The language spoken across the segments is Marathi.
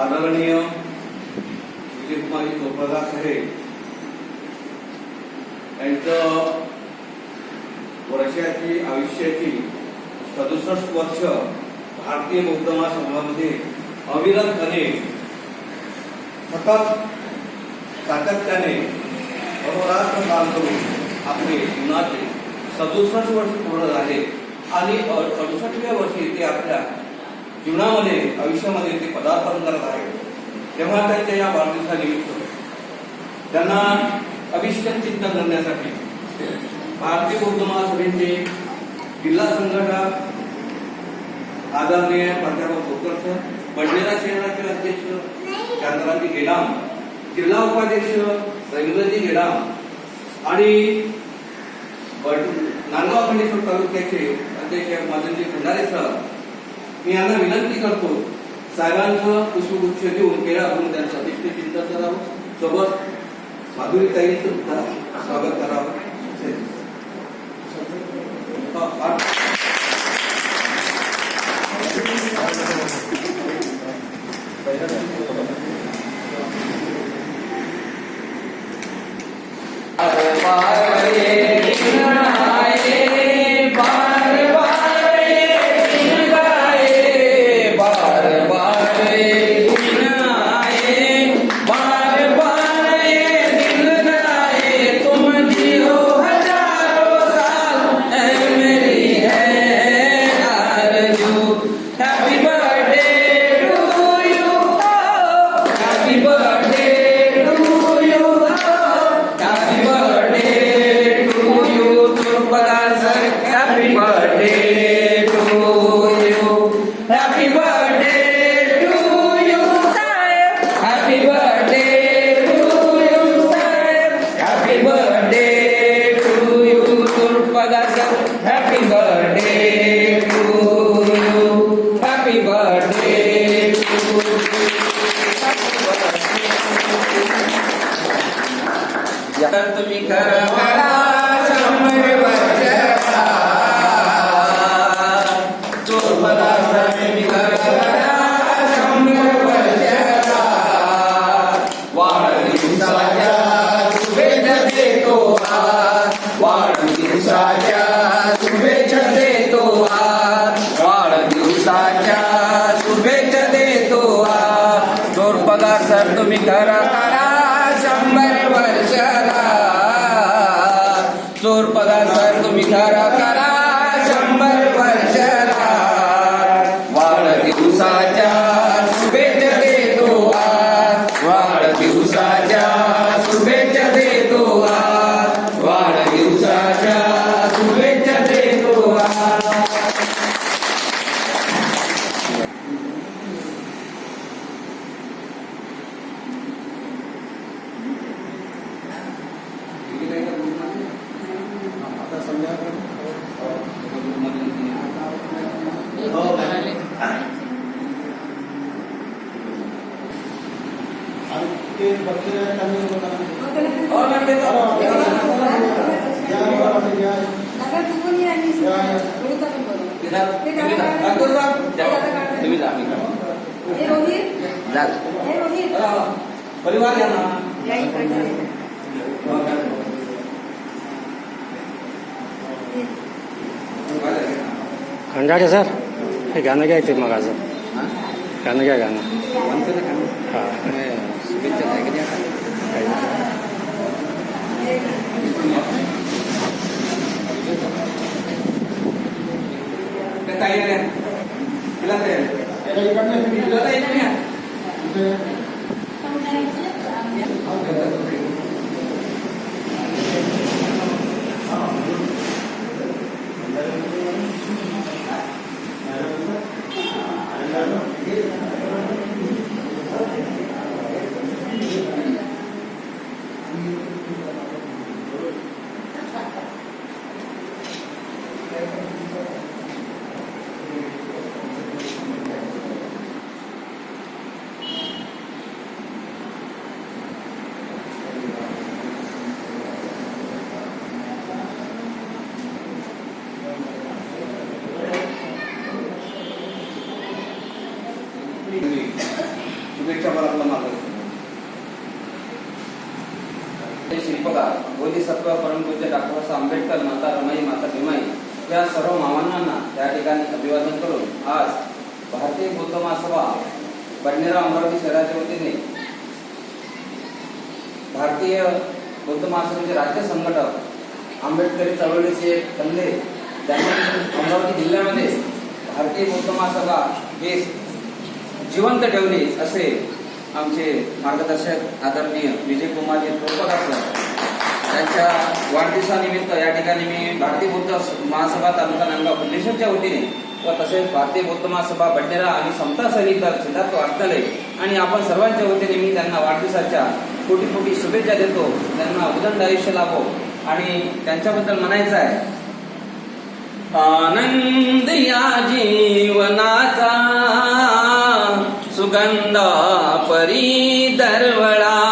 आदरणीय विजयकुमारी चोपडा साहेब यांचं वर्षाची आयुष्याची सदुसष्ट वर्ष भारतीय बौद्ध महासंघामध्ये अविरतपणे सतत सातत्याने अहोरात्र काम करून आपले जीवनाचे सदुसष्ट वर्ष पूर्ण झाले. आणि अडुसष्टव्या वर्षी ते आपल्या जीवनामध्ये आयुष्यामध्ये ते पदार्पण करत आहेत तेव्हा त्यांच्या या वाढदिवसानिमित्त त्यांना अभिष्टन चिंतन करण्यासाठी भारतीय बौद्ध महासभेचे जिल्हा संघटक आदरणीय प्राध्यापक भोकर सर बडनेरा शहराचे अध्यक्ष चंद्राजी गेडाम जिल्हा उपाध्यक्ष रवींद्रजी गेडाम आणि नांदगाव खंडेश्वर तालुक्याचे अध्यक्ष मदनजी खंडारे सर मी यांना विनंती करतो साहेबांचं पुष्पगुच्छ देऊन केळा करून त्यांचं अभिष्ट चिंतन करावं. सोबत माधुरी ताईंचं सुद्धा स्वागत करावं. हा, सर तुम्ही करा करा. शंभर वर्षाला चोर पदार्थ तुम्ही करा करा शंभर वर्षाला वाढदिवसाच्या शुभेच्छा देतो आज वाढदिवसाच्या शुभेच्छा देतो आज वाढदिवसाच्या शुभेच्छा देतो आज और मैं देता हूँ नका चुकून या आणि रोहित आपण बोलू. ते गाणं गाणं. ठाकूर साहेब ते गाणं गाणं. तुम्ही जा मी हे रोहित हे रोहित परिवार या ना या इकडे ये. खंडारे सर? हे गाणं काय ते मग असं. गाणं काय गाणं. हा. हे ठिकाणी अभिवादन करून आज भारतीय बौद्ध महासभा बडनेरा अमरावती शहराच्या वतीने भारतीय बौद्ध महासभेचे राज्य संघटक आंबेडकरी चळवळीचे कल्ले त्यांनी अमरावती जिल्ह्यामध्ये भारतीय बौद्ध महासभा हे जिवंत ठेवणे असे आमचे मार्गदर्शक आदरणीय विजयकुमारजी टोपकर सर त्यांच्या वाढदिवसानिमित्त या ठिकाणी मी भारतीय बौद्ध महासभा तालुका नांदगाव फुलेश्वरच्या वतीने व तसेच भारतीय बौद्ध महासभा बंडेरा आणि समता सैनिक दल सिद्धार्थ वाचनालय आणि आपण सर्वांच्या वतीने मी त्यांना वाढदिवसाच्या कोटी कोटी शुभेच्छा देतो. त्यांना उदंड आयुष्य लाभो. आणि त्यांच्याबद्दल म्हणायचं आहे आनंद या जीवनाचा सुगंध परी दरवळा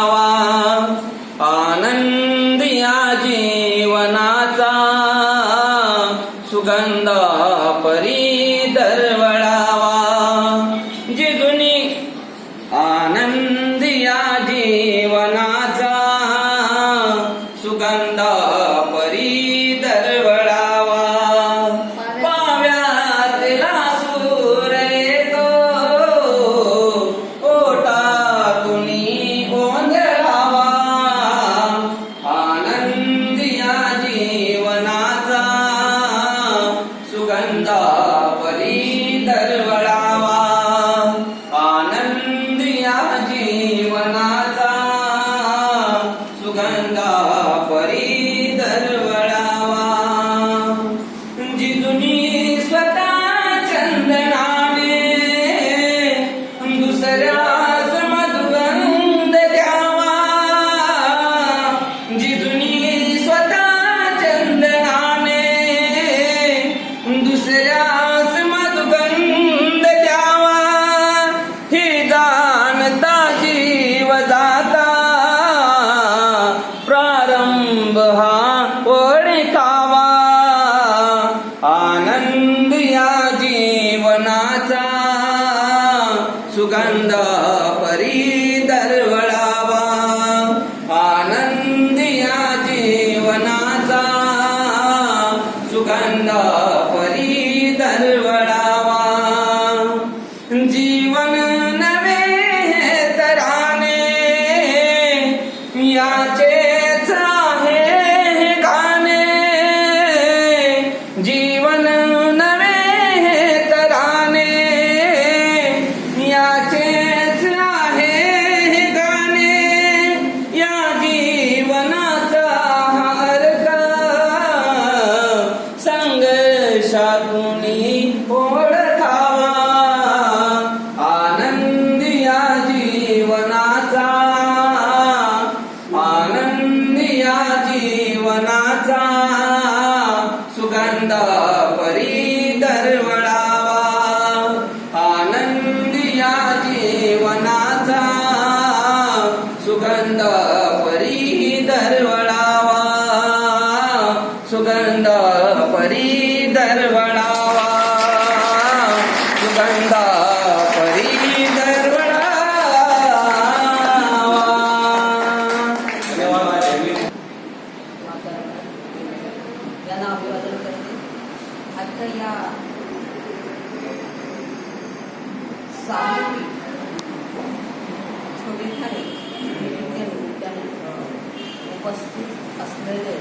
उपस्थित असलेले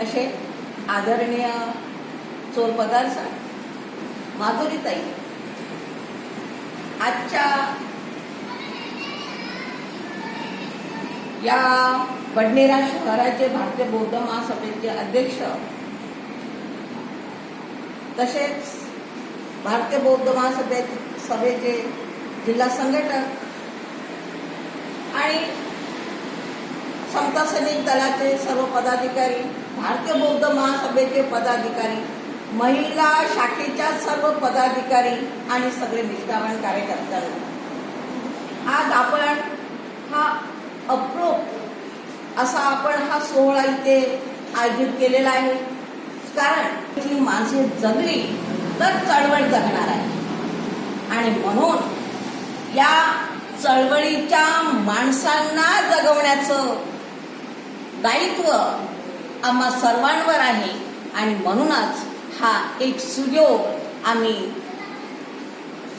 असे आदरणीय चोर पदार्थ माधुरीताई आजच्या या बडनेरा शहराचे भारतीय बौद्ध महासभेचे अध्यक्ष तसेच भारतीय बौद्ध महासभे सभेचे जिल्हा संघटक. आणि समता सैनिक दलाचे सर्व पदाधिकारी भारतीय बौद्ध महासभेचे पदाधिकारी महिला शाखेच्या सर्व पदाधिकारी आणि सगळे निष्ठावान कार्यकर्त्यांना आज आपण हा अप्रूप असा आपण हा सोहळा इथे आयोजित केलेला आहे. कारण ही माणसे जगली तर चळवळ जगणार आहे. आणि म्हणून या चळवळीच्या माणसांना जगवण्याचं दायित्व आम्हा सर्वांवर आहे. आणि म्हणूनच हा एक सुयोग आम्ही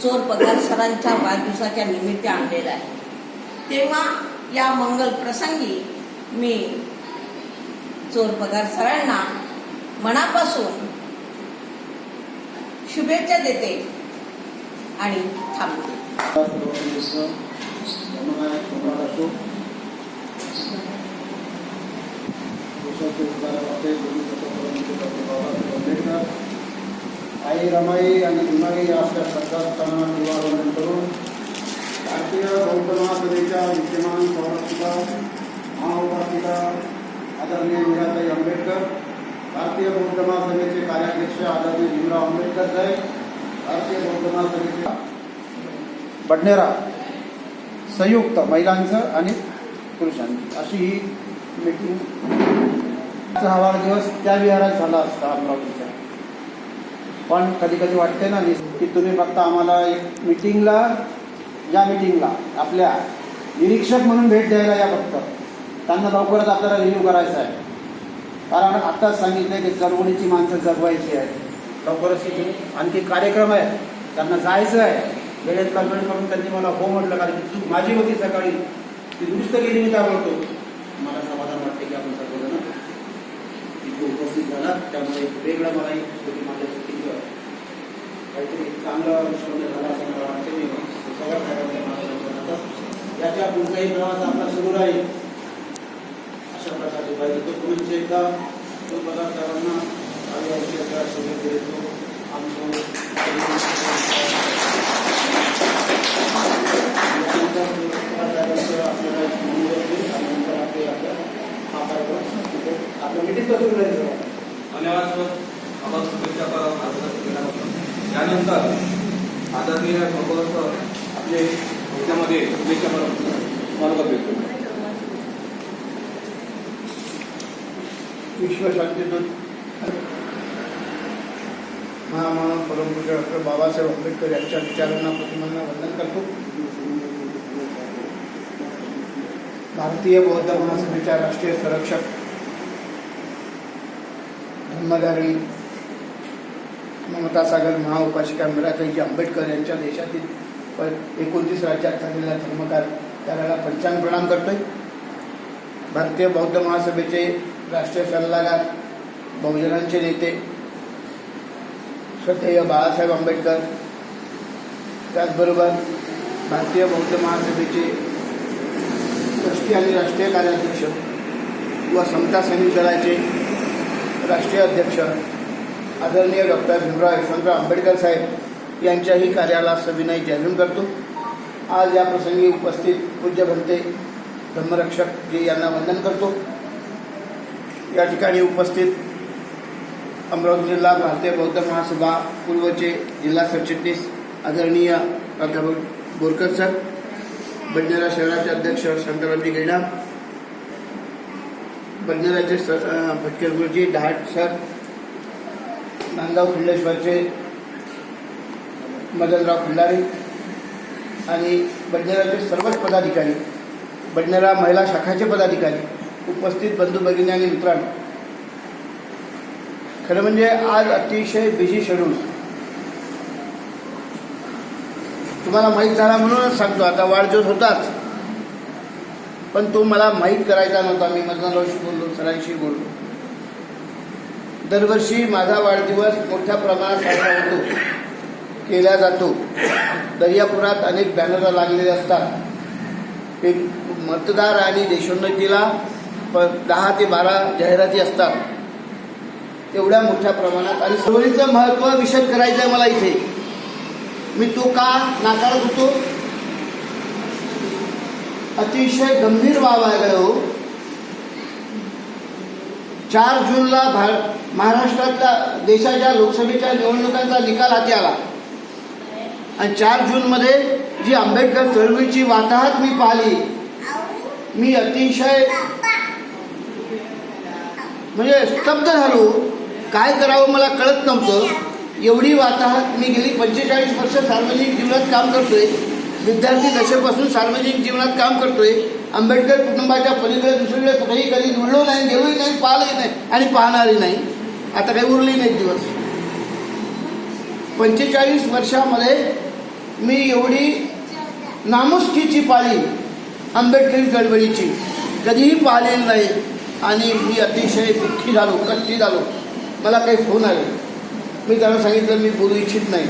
चोर पगार सरांच्या वाढदिवसाच्या निमित्त आणलेला आहे. तेव्हा या मंगल प्रसंगी मी चोर पगार सरांना मनापासून शुभेच्छा देते आणि थांबते. आई रमाई आणि भीमाई आपल्या श्रद्धास्थानाला निवारण करून भारतीय बौद्ध महासभेच्या विद्यमान संरक्षिका महाउपासिका आदरणीय मीराताई आंबेडकर भारतीय बौद्ध महासभेचे कार्याध्यक्ष आदरणीय भीमराव आंबेडकर साहेब भारतीय बौद्ध महासभेचे बडनेरा संयुक्त महिलांचं आणि पुरुषांचं. अशी ही मीटिंग हा वाढदिवस त्या विहारात झाला असता अमरावतीच्या. पण कधी कधी वाटते ना की तुम्ही फक्त आम्हाला एक मिटिंगला या मिटिंगला आपल्या निरीक्षक म्हणून भेट द्यायला या फक्त. त्यांना लवकरच आपल्याला रिन्यू करायचं आहे. कारण आत्ताच सांगितलं की चळवळीची माणसं जगवायची आहे लवकरच आणखी कार्यक्रम आहे त्यांना जायचं आहे. वेळेत कल्पना करून त्यांनी मला हो म्हटलं कारण की चूक माझी होती सकाळी. ती दुरुस्त केली मी काय बोलतो मला समाधान वाटते की आपण सर्वजण तिथे उपस्थित झाला त्यामुळे एक वेगळं मला एक छोटी माझ्या चुकीचं काहीतरी चांगलं निष्पन्न झाला असं मला वाटते. मी सगळं साहेबांच्या याच्या पुढचाही प्रवास आपला सुरू राहील. अशा प्रकारचे पाहिजे तो पुढचे एकदा तो पदार्थ साहेबांना आणि वर्षी एकदा देतो. आमचं आपल्याला एक निवेदन देईल आणि नंतर आपले आपल्या हा कार्यक्रम तिथे आपलं मिटिंग कसं धन्यवाद सर आपण शुभेच्छा करा मार्गदर्शन केल्याबद्दल त्यानंतर आदरणीय भगवत सर आपले याच्यामध्ये शुभेच्छा करा मार्ग देतो विश्वशांतीनं महामानव परमपूज्य डॉक्टर बाबासाहेब आंबेडकर यांच्या विचारांना प्रतिमांना वंदन करतो. भारतीय बौद्ध महासभेच्या राष्ट्रीय संरक्षक धर्मधारी ममता सागर महाउपासिका मीराताईजी आंबेडकर यांच्या देशातील एकोणतीस राज्यात झालेला धर्मकार त्याला पंचांग प्रणाम करतोय. भारतीय बौद्ध महासभेचे राष्ट्रीय सल्लागार बहुजनांचे नेते श्रद्धेय बाळासाहेब आंबेडकर त्याचबरोबर भारतीय बौद्ध महासभेचे ट्रस्टी आणि राष्ट्रीय कार्याध्यक्ष व समता सैनिक दलाचे राष्ट्रीय अध्यक्ष आदरणीय डॉक्टर भीमराव यशवंतराव आंबेडकर साहेब यांच्याही कार्याला सविनय जाहीर करतो. आज या प्रसंगी उपस्थित पूज्य भंते धर्मरक्षक जी यांना वंदन करतो. या ठिकाणी उपस्थित अमरावती जिल्हा भारतीय बौद्ध महासभा पूर्वचे जिल्हा सरचिटणीस आदरणीय प्राध्यापक बोरकर सर बंजारा शहराचे अध्यक्ष शांतारामजी गैडा बंजाराचे सर गुरुजी डहाट सर नांदगाव खंडेश्वरचे मदनराव खंडारे आणि बंजाराचे सर्वच पदाधिकारी बंजारा महिला शाखाचे पदाधिकारी उपस्थित बंधू भगिनी आणि मित्रांनो. खरं म्हणजे आज अतिशय बिझी शेड्यूल तुम्हाला माहीत झाला म्हणूनच सांगतो. आता वाढदिवस होताच. पण तो मला माहीत करायचा नव्हता. मी मदनरावशी बोललो सरांशी बोललो. दरवर्षी माझा वाढदिवस मोठ्या प्रमाणात साजरा होतो. केला जातो. दर्यापुरात अनेक बॅनर लागलेले असतात. एक मतदार आणि देशोन्नतीला प दहा ते बारा जाहिराती असतात. एवढ्या मोठ्या प्रमाणात. आणि चळवळीचं महत्त्व विशद करायचं आहे मला इथे. मी तो का नाकारत होतो. अतिशय गंभीर बाब आहे हो. चार जूनला भार महाराष्ट्रातल्या देशाच्या लोकसभेच्या निवडणुकांचा निकाल हाती आला. आणि चार जूनमध्ये जी आंबेडकर चळवळीची वाताहत मी पाहिली मी अतिशय म्हणजे स्तब्ध झालो. काय करावं मला कळत नव्हतं. एवढी वाताहत मी गेली पंचेचाळीस वर्ष सार्वजनिक जीवनात काम करतोय. विद्यार्थी दशेपासून सार्वजनिक जीवनात काम करतोय. आंबेडकर कुटुंबाच्या पलीकडे दुसरीकडे कुठेही कधी उरलो नाही गेलोही नाही पाहिलंही नाही आणि पाहणारही नाही. आता काही उरली नाही दिवस. पंचेचाळीस वर्षामध्ये मी एवढी नामुष्कीची पाळी आंबेडकरी चळवळीची कधीही पाहिलेली नाही. आणि मी अतिशय दुःखी झालो कष्टी झालो. मला काही फोन आले मी त्यांना सांगितलं मी बोलू इच्छित नाही.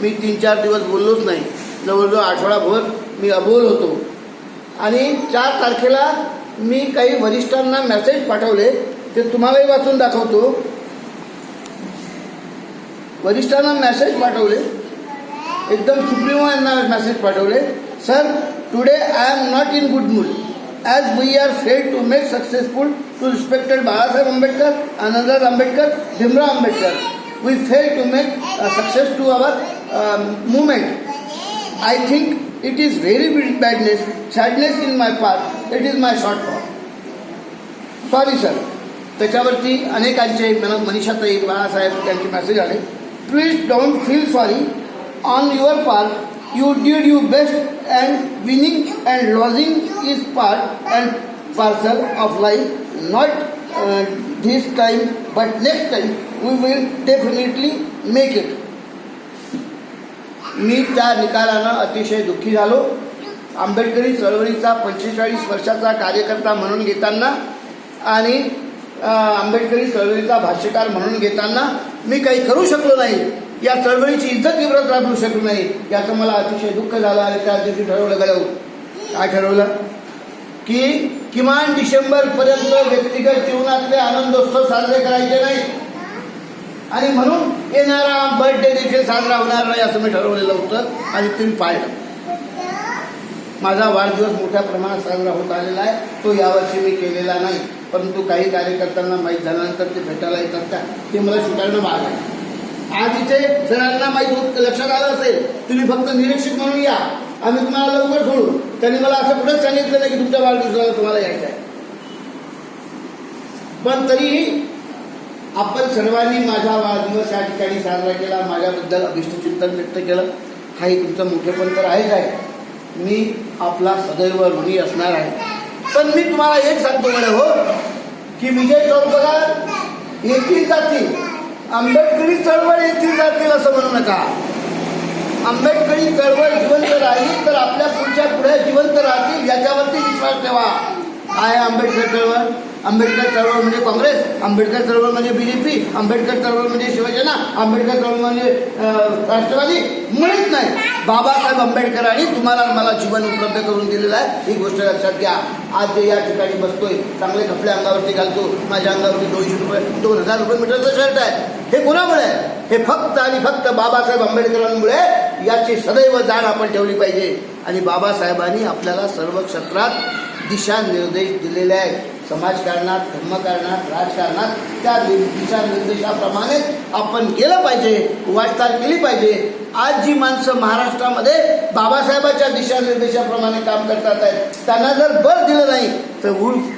मी तीन चार दिवस बोललोच नाही. जवळजवळ आठवडाभर मी अबोल होतो. आणि चार तारखेला मी काही वरिष्ठांना मेसेज पाठवले ते तुम्हालाही वाचून दाखवतो. वरिष्ठांना मेसेज पाठवले. एकदम सुप्रीमो यांना मेसेज पाठवले. Sir today I am not in good mood as we are fail to make successful to respected Balasaheb Ambedkar Anandraj Ambedkar Bhimrao Ambedkar we fail to make success to our movement I think it is very big badness sadness in my part it is my shortfall sorry sir त्याच्यावरती अनेकांचे मला मनीषाताई बाळासाहेब यांचे मेसेज आले please don't feel sorry on your part you did you best and winning and losing is part and parcel of life not this time but next time we will definitely make it. मी त्या निकालानं अतिशय दुःखी झालो. आंबेडकरी चळवळीचा पंचेचाळीस वर्षाचा कार्यकर्ता म्हणून घेताना आणि आंबेडकरी चळवळीचा भाष्यकार म्हणून घेताना मी काही करू शकलो नाही. या चळवळीची इज्जत विव्रत राबवू शकलो नाही. याचं मला अतिशय दुःख झालं आणि त्या दिवशी ठरवलं गेलं काय ठरवलं? की किमान डिसेंबरपर्यंत व्यक्तिगत जीवनातले आनंदोत्सव साजरे करायचे नाही. आणि म्हणून येणारा बर्थडे देखील साजरा होणार नाही असं मी ठरवलेलं होतं. आणि तुम्ही पाहिलं. माझा वाढदिवस मोठ्या प्रमाणात साजरा होत आलेला आहे. तो यावर्षी मी केलेला नाही. परंतु काही कार्यकर्त्यांना माहीत झाल्यानंतर ते भेटायला येतात का ते मला शिकायला भाग आहे आज इथे जणांना माहीत लक्षात आलं असेल. तुम्ही फक्त निरीक्षक म्हणून या. आम्ही तुम्हाला लवकर सोडू त्यांनी मला असं कुठंच सांगितलं नाही की तुमच्या वाढदिवसाला तुम्हाला यायचं आहे. पण तरीही आपण सर्वांनी माझा वाढदिवस या ठिकाणी साजरा केला माझ्याबद्दल अभिष्टचिंतन व्यक्त केलं. हाही तुमचं मोठेपण तर आहेच आहे. मी आपला सदैव ऋणी असणार आहे. पण मी तुम्हाला एक सांगतो म्हणे हो की विजय चौकदार येथील जातील आंबेडकरी चळवळ येथील जातील असं म्हणू नका. आंबेडकरी चळवळ जिवंत राहिली तर आपल्या पुढच्या पुढे जिवंत राहतील याच्यावरती विश्वास ठेवा. आहे आंबेडकर चळवळ? आंबेडकर चळवळ म्हणजे काँग्रेस आंबेडकर चळवळ म्हणजे बीजेपी आंबेडकर चळवळ म्हणजे शिवसेना आंबेडकर चळवळ म्हणजे राष्ट्रवादी. मुळीच नाही. बाबासाहेब आंबेडकरांनी तुम्हाला मला जीवन उपलब्ध करून दिलेलं आहे. ही गोष्ट लक्षात घ्या. आज जे या ठिकाणी बसतोय चांगले कपडे अंगावरती घालतो माझ्या अंगावरती दोनशे रुपये दोन हजार रुपये मीटरचं शर्ट आहे. हे कोणामुळे? आहे? हे फक्त आणि फक्त बाबासाहेब आंबेडकरांमुळे याची सदैव जाण आपण ठेवली पाहिजे. आणि बाबासाहेबांनी आपल्याला सर्व क्षेत्रात दिशानिर्देश दिलेले आहेत. समाजकारणात धर्मकारणात राजकारणात त्या दि- दिशानिर्देशाप्रमाणे आपण गेलं पाहिजे वाटचाल केली पाहिजे. आज जी माणसं महाराष्ट्रामध्ये बाबासाहेबाच्या दिशानिर्देशाप्रमाणे काम करतात आहेत त्यांना जर बळ दिलं नाही तर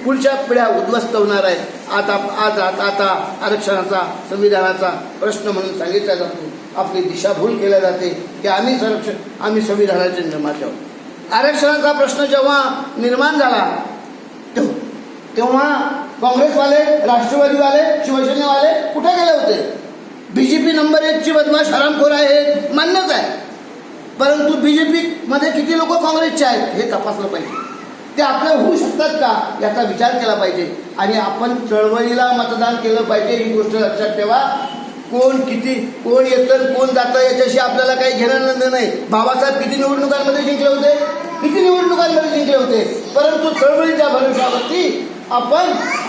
पुढच्या पिढ्या उद्ध्वस्त होणार आहेत. आता आज आता आता आरक्षणाचा संविधानाचा प्रश्न म्हणून सांगितला जातो. आपली दिशाभूल केल्या जाते. की आम्ही संरक्षण आम्ही संविधानाचे निर्माते आहोत. आरक्षणाचा प्रश्न जेव्हा निर्माण झाला तेव्हा तेव्हा काँग्रेसवाले राष्ट्रवादीवाले शिवसेनेवाले कुठे गेले होते? बीजेपी नंबर एकची बदमाश हरामखोर आहे हे मान्यच आहे. परंतु बीजेपी मध्ये किती लोक काँग्रेसचे आहेत हे तपासलं पाहिजे. ते आपले होऊ शकतात का? याचा विचार केला पाहिजे. आणि आपण चळवळीला मतदान केलं पाहिजे ही गोष्ट लक्षात ठेवा. कोण किती कोण येतं कोण जातं याच्याशी आपल्याला काही घेणं नाही. बाबासाहेब किती निवडणुकांमध्ये जिंकले होते? किती निवडणुकांमध्ये जिंकले होते? परंतु चळवळीच्या भरोशावरती आपण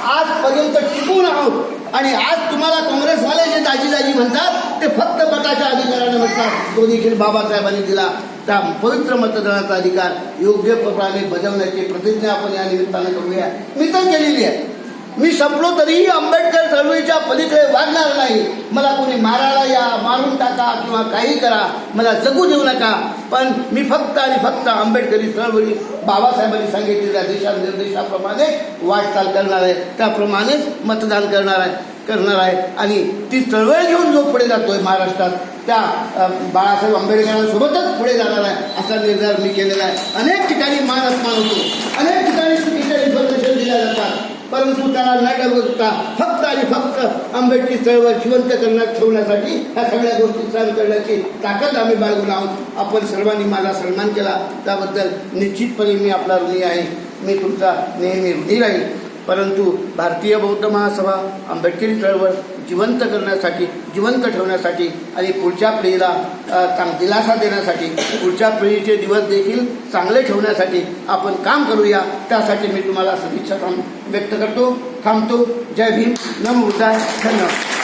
आजपर्यंत टिकून आहोत. आणि आज तुम्हाला काँग्रेसवाले जे दाजी दाजी म्हणतात ते फक्त मताच्या अधिकाराने म्हणतात. तो देखील बाबासाहेबांनी दिला. त्या पवित्र मतदानाचा अधिकार योग्य प्रकारे बजावण्याची प्रतिज्ञा आपण या निमित्तानं करूया. मी तर केलेली आहे. मी संपलो तरीही आंबेडकर चळवळीच्या पलीकडे वागणार नाही. मला कोणी मारायला या मारून टाका किंवा काही करा मला जगू देऊ नका. पण मी फक्त आणि फक्त आंबेडकरी चळवळी बाबासाहेबांनी सांगितलेल्या दिशानिर्देशाप्रमाणे वाटचाल करणार आहे. त्याप्रमाणेच मतदान करणार आहे. करणार आहे आणि ती चळवळ घेऊन जो पुढे जातोय महाराष्ट्रात त्या बाळासाहेब आंबेडकरांसोबतच पुढे जाणार आहे असा निर्धार मी केलेला आहे. अनेक ठिकाणी मान अपमान होतो. अनेक ठिकाणी चुकीच्या इन्फॉर्मेशन दिल्या जातात. परंतु त्याला न डगता फक्त आणि फक्त आंबेडकी चळवळ जिवंत करण्यात ठेवण्यासाठी ह्या सगळ्या गोष्टी सहन करण्याची ताकद आम्ही बाळगून आहोत. आपण सर्वांनी माझा सन्मान केला. त्याबद्दल निश्चितपणे मी आपला ऋणी आहे. मी तुमचा नेहमी ऋणी राहील. परंतु भारतीय बौद्ध महासभा आंबेडकरी चळवळ जिवंत करण्यासाठी जिवंत ठेवण्यासाठी आणि पुढच्या पिढीला चांग दिलासा देण्यासाठी पुढच्या पिढीचे दिवस देखील चांगले ठेवण्यासाठी आपण काम करूया. त्यासाठी मी तुम्हाला सदिच्छा थांब व्यक्त करतो. थांबतो. जय भीम. नम बुद्धाय. धन्यवाद.